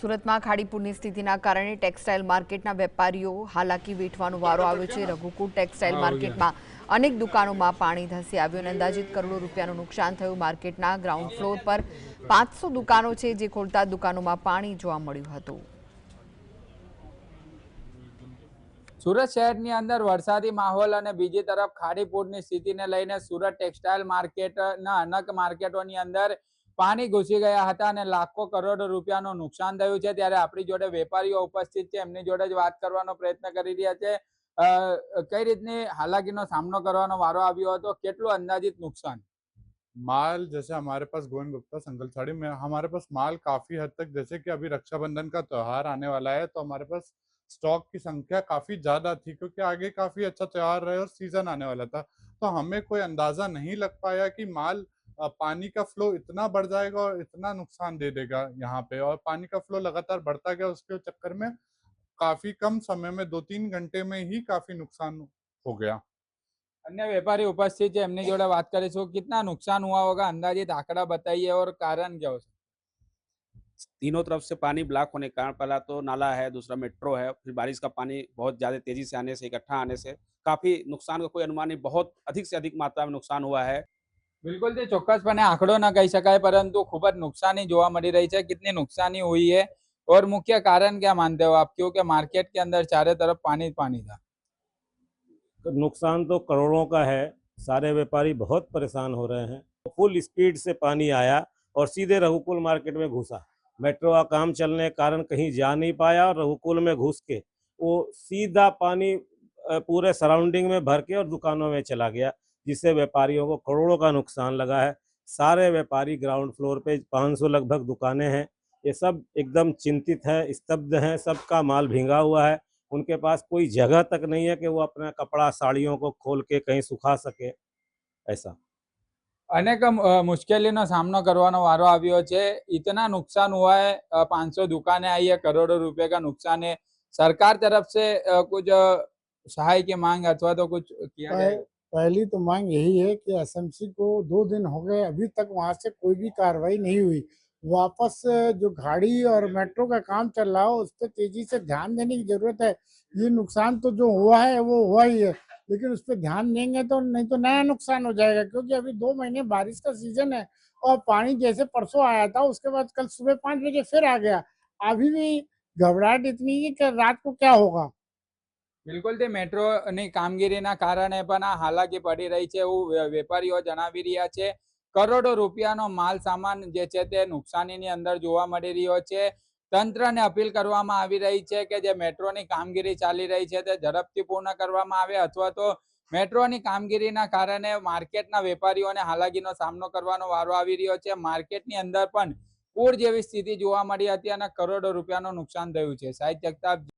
સુરતમાં ખાડીપુરની સ્થિતિના કારણે ટેક્સટાઇલ માર્કેટના વેપારીઓ હાલાકી વેઠવાનો વારો આવ્યો છે. રઘુકુટ ટેક્સટાઇલ માર્કેટમાં અનેક દુકાનોમાં પાણી ધસી આવ્યું અને અંદાજિત કરોડો રૂપિયાનું નુકસાન થયું. માર્કેટના ગ્રાઉન્ડ ફ્લોર પર પાંચસો દુકાનો છે જે ખોલતા દુકાનોમાં પાણી જોવા મળ્યું હતું. સુરત શહેરની અંદર વરસાદી માહોલ અને બીજી તરફ ખાડીપુરની સ્થિતિને લઈને સુરત ટેક્સટાઇલ માર્કેટના અનેક માર્કેટોની અંદર પાણી ઘૂસી ગયા હતા અને લાખો કરોડો રૂપિયાનું નુકસાન થયું છે ત્યારે આપણી જોડે વેપારીઓ ઉપસ્થિત છે એમની જોડે જ વાત કરવાનો પ્રયત્ન કરી રહ્યા છે અ, કઈ રીતની હાલાકીનો સામનો કરવાનો વારો આવ્યો હતો કેટલું અંદાજિત નુકસાન माल जैसे हमारे पास गोविंद गुप्ता संगल साड़ी में हमारे पास माल काफी हद तक जैसे कि अभी रक्षाबंधन का त्योहार आने वाला है तो हमारे पास स्टॉक की संख्या काफी ज्यादा थी क्योंकि आगे काफी अच्छा त्योहार रहे और सीजन आने वाला था तो हमें कोई अंदाजा नहीं लग पाया कि माल अ, पानी का फ्लो इतना बढ़ जाएगा और इतना नुकसान दे देगा यहाँ पे और पानी का फ्लो लगातार बढ़ता गया उसके चक्कर में काफ़ी कम समय में दो तीन घंटे में ही काफ़ी नुकसान हो गया। अन्य व्यापारी उपस्थित है एमनी जोड़े बात करीશું कितना नुकसान हुआ होगा? अंदाजित आंकड़ा बताइए और कारण क्या हो सकता तीनों तरफ़ से पानी ब्लॉक होने के कारण पहला तो नाला है दूसरा मेट्रो है फिर बारिश का पानी बहुत ज़्यादा तेज़ी से आने से इकट्ठा आने से काफ़ी नुकसान का कोई अनुमान नहीं बहुत अधिक से अधिक मात्रा में नुकसान हुआ है। બિલકુલ તે ચોક્કસપણે આંકડો ન કહી શકાય પરંતુ ખૂબ જ નુકસાની જોવા મળી રહી છે कितनी नुकसानी हुई है और मुख्य कारण क्या मानते हो आप क्योंकि मार्केट के अंदर चारों तरफ पानी ही पानी था तो नुकसान तो करोड़ों का है सारे व्यापारी बहुत परेशान हो रहे हैं फुल स्पीड से पानी आया और सीधे रघुकुल मार्केट में घुसा मेट्रो का काम चलने के कारण कहीं जा नहीं पाया और रघुकुल में घुस के वो सीधा पानी अ, पूरे सराउंडिंग में भर के और दुकानों में चला गया जिससे व्यापारियों को करोड़ों का नुकसान लगा है सारे व्यापारी ग्राउंड फ्लोर पे 500 लगभग दुकानें हैं ये सब एकदम चिंतित है स्तब्ध हैं सबका माल भींगा हुआ है उनके पास कोई जगह तक नहीं है कि वो अपना कपड़ा साड़ियों को खोल के कहीं सुखा सके ऐसा अनेक अ, मुश्किलों सामना करवानो वारो આવ્યો છે इतना नुकसान हुआ है पाँच सौ दुकानें आई है करोड़ों रुपए का नुकसान है सरकार तरफ से अ, कुछ अ, सहाय की मांग अथवा तो कुछ किया पह- गया पहली तो मांग यही है कि एसएमसी को दो दिन हो गए, अभी तक वहाँ से कोई भी कार्रवाई नहीं हुई। वापस जो घाड़ी और मेट्रो का काम चल रहा हो, उस पर तेज़ी से ध्यान देने की ज़रूरत है। ये नुकसान तो जो हुआ है, वो हुआ ही है, लेकिन उस पर ध्यान देंगे तो नहीं तो नया नुकसान हो जाएगा, क्योंकि अभी दो महीने बारिश का सीज़न है और पानी जैसे परसों आया था, उसके बाद कल सुबह पाँच बजे फिर आ गया। अभी भी घबराहट इतनी है कि रात को क्या होगा? બિલકુલ, તે મેટ્રોની કામગીરીના કારણે પણ આ હાલાકી પડી રહી છે એવું વેપારીઓ જણાવી રહ્યા છે. કરોડો રૂપિયાનો માલ સામાન જે છે તે નુકસાનીની અંદર જોવા મળી રહ્યો છે. તંત્રને અપીલ કરવામાં આવી રહી છે કે જે મેટ્રોની કામગીરી ચાલી રહી છે તે ઝડપથી પૂર્ણ કરવામાં આવે અથવા તો મેટ્રોની કામગીરીના કારણે માર્કેટના વેપારીઓને હાલાકીનો સામનો કરવાનો વારો આવી રહ્યો છે. માર્કેટની અંદર પણ પૂર જેવી સ્થિતિ જોવા મળી હતી અને કરોડો રૂપિયાનું નુકસાન થયું છે. સાહિત્ય જગતાપ